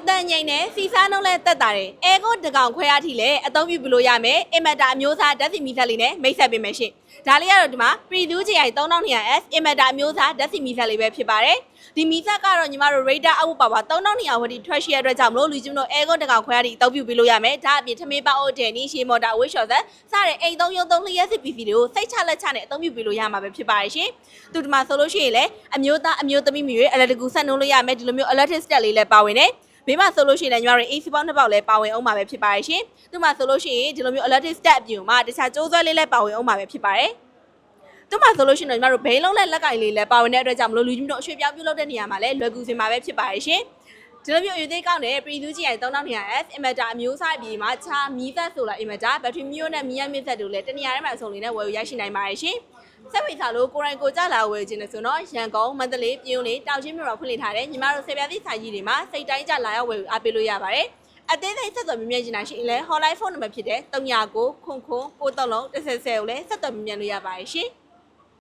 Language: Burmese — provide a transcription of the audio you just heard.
အတန်ငိမ့်နဲ့စီစားနှုံးလဲတက်တာတယ်အဲကိုတကောင်ခွဲရထိလဲအသုံးပြုပြလို့ရမယ်အင်မတာအမျိုးအစားဓာတ်ဆီမီဆက်လေးနဲ့မိတ်ဆက်ပေးမယ်ရှင်ဒါလေးကတော့ဒီမှာ Preview GI 3200S အင်မတာအမျိုးအစားဓာတ်ဆီမီဆက်လေးပဲဖြစ်ပါတယ်ဒီမီဆက်ကတော့ညီမတို့ Radar အောက်ပါပါ3200ဝတီထွက်ရှိရတဲ့အတွက်ကြောင့်မလို့လူကြီးမတို့အဲကိုတကောင်ခွဲရထိအသုံးပြုပြလို့ရမယ်ဒါအပြင်ထမင်းပေါအိုတယ်နီရှီမော်တာဝစ်ရှော့ဆက်စတဲ့အိမ်သုံးရုံသုံးလျှက်စစ် PC တွေကိုစိတ်ချလက်ချနဲ့အသုံးပြုပြလို့ရမှာပဲဖြစ်ပါတယ်ရှင်သူဒီမှာဆိုလို့ရှိရင်လည်းအမျိုးသားအမျိုးသမီးမျိုးအလတကူဆက်နှုံးလို့ရမယ်ဒီလိုမျိုး electric step လေးလည်းပါဝင်တယ် ဘေးမှာဆိုလို့ရှိရင်လည်းညီမတို့ AC ပေါင်းနှစ်ပေါက်လည်းပါဝင်အောင်ပါပဲဖြစ်ပါတယ်ရှင်။သူ့မှာဆိုလို့ရှိရင်ဒီလိုမျိုး electric step အပြင်မှာတခြားကြိုးဆွဲလေးလည်းပါဝင်အောင်ပါပဲဖြစ်ပါတယ်။သူ့မှာဆိုလို့ရှိရင်တော့ညီမတို့ဘိန်းလုံးနဲ့လက်ကင်လေးလည်းပါဝင်တဲ့အတွက်ကြောင့်မလို့လူကြီးတို့အရွှေပြောင်းပြုတ်လုပ်တဲ့နေရာမှာလည်းလွယ်ကူစင်ပါပဲဖြစ်ပါတယ်ရှင်။ဒီလိုမျိုးအယူသေးကောင်းတဲ့ preview ကြီးရိုင် 3200S inverter အမျိုးအစားအပြင်မှာခြားမီးသက်ဆိုလာ inverter battery မျိုးနဲ့မီးရမြင့်သက်တို့လည်းတနေရာထဲမှာအစုံလေးနဲ့ဝယ်ယူရရှိနိုင်ပါတယ်ရှင်။ ဆက်ဝေစာလို့ကိုရိုင်းကိုကြလာဝယ်ခြင်းနဲ့ဆိုတော့ရန်ကုန်မန္တလေးပြုံးလေးတောင်ချင်းမြို့တော်ဖွင့်လှစ်ထားတဲ့ညီမတို့ဆေပြားသည့်ဆိုင်ကြီးတွေမှာစိတ်တိုင်းကြလာရောက်ဝယ်ယူအားပေးလို့ရပါတယ်။အသေးစိတ်ဆက်သွယ်မြင်မြင်ချင်တာရှိရင်လည်း hotline phone number ဖြစ်တဲ့3999 930 1010ကိုလည်းဆက်သွယ်မြင်မြင်လို့ရပါတယ်ရှင်။